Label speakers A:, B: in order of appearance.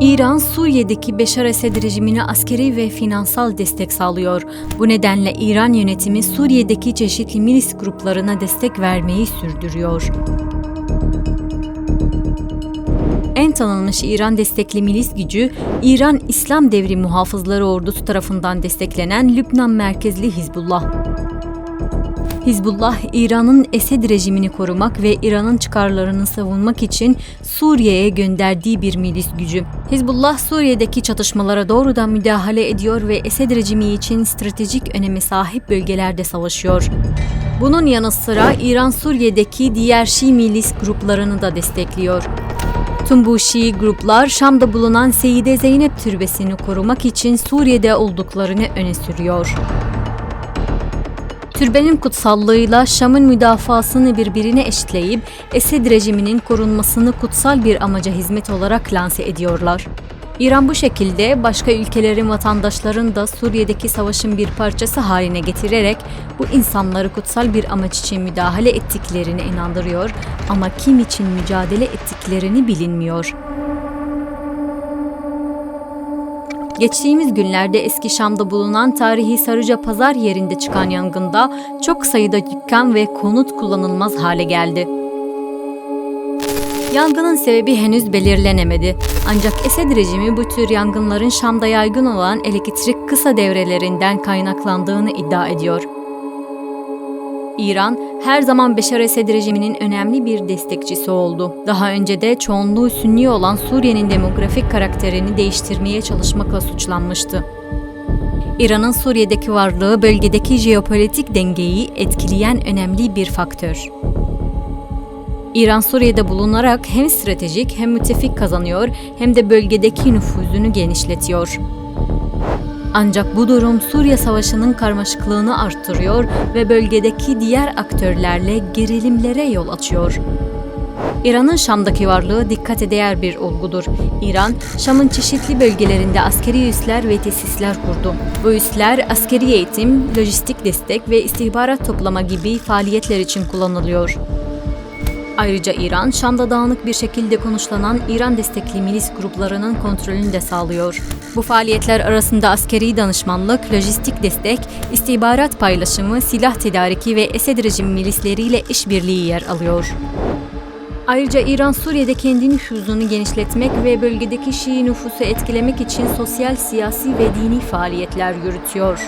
A: İran, Suriye'deki Beşar Esed rejimine askeri ve finansal destek sağlıyor. Bu nedenle İran yönetimi Suriye'deki çeşitli milis gruplarına destek vermeyi sürdürüyor. En tanınmış İran destekli milis gücü, İran İslam Devri Muhafızları Ordusu tarafından desteklenen Lübnan merkezli Hizbullah. Hizbullah, İran'ın Esed rejimini korumak ve İran'ın çıkarlarını savunmak için Suriye'ye gönderdiği bir milis gücü. Hizbullah, Suriye'deki çatışmalara doğrudan müdahale ediyor ve Esed rejimi için stratejik öneme sahip bölgelerde savaşıyor. Bunun yanı sıra İran Suriye'deki diğer Şii milis gruplarını da destekliyor. Tüm bu Şii gruplar Şam'da bulunan Seyyide Zeynep türbesini korumak için Suriye'de olduklarını öne sürüyor. Türbenin kutsallığıyla Şam'ın müdafasını birbirine eşitleyip Esed rejiminin korunmasını kutsal bir amaca hizmet olarak lanse ediyorlar. İran bu şekilde başka ülkelerin vatandaşlarını da Suriye'deki savaşın bir parçası haline getirerek bu insanları kutsal bir amaç için müdahale ettiklerine inandırıyor ama kim için mücadele ettiklerini bilinmiyor. Geçtiğimiz günlerde eski Şam'da bulunan tarihi Sarıca Pazar yerinde çıkan yangında çok sayıda dükkan ve konut kullanılmaz hale geldi. Yangının sebebi henüz belirlenemedi. Ancak Esed rejimi bu tür yangınların Şam'da yaygın olan elektrik kısa devrelerinden kaynaklandığını iddia ediyor. İran her zaman Beşar Esed rejiminin önemli bir destekçisi oldu. Daha önce de çoğunluğu Sünni olan Suriye'nin demografik karakterini değiştirmeye çalışmakla suçlanmıştı. İran'ın Suriye'deki varlığı bölgedeki jeopolitik dengeyi etkileyen önemli bir faktör. İran Suriye'de bulunarak hem stratejik hem müttefik kazanıyor hem de bölgedeki nüfuzunu genişletiyor. Ancak bu durum Suriye Savaşı'nın karmaşıklığını arttırıyor ve bölgedeki diğer aktörlerle gerilimlere yol açıyor. İran'ın Şam'daki varlığı dikkate değer bir olgudur. İran, Şam'ın çeşitli bölgelerinde askeri üsler ve tesisler kurdu. Bu üsler askeri eğitim, lojistik destek ve istihbarat toplama gibi faaliyetler için kullanılıyor. Ayrıca İran, Şam'da dağınık bir şekilde konuşlanan İran destekli milis gruplarının kontrolünü de sağlıyor. Bu faaliyetler arasında askeri danışmanlık, lojistik destek, istihbarat paylaşımı, silah tedariki ve Esed rejimi milisleriyle işbirliği yer alıyor. Ayrıca İran Suriye'de kendi nüfuzunu genişletmek ve bölgedeki Şii nüfusu etkilemek için sosyal, siyasi ve dini faaliyetler yürütüyor.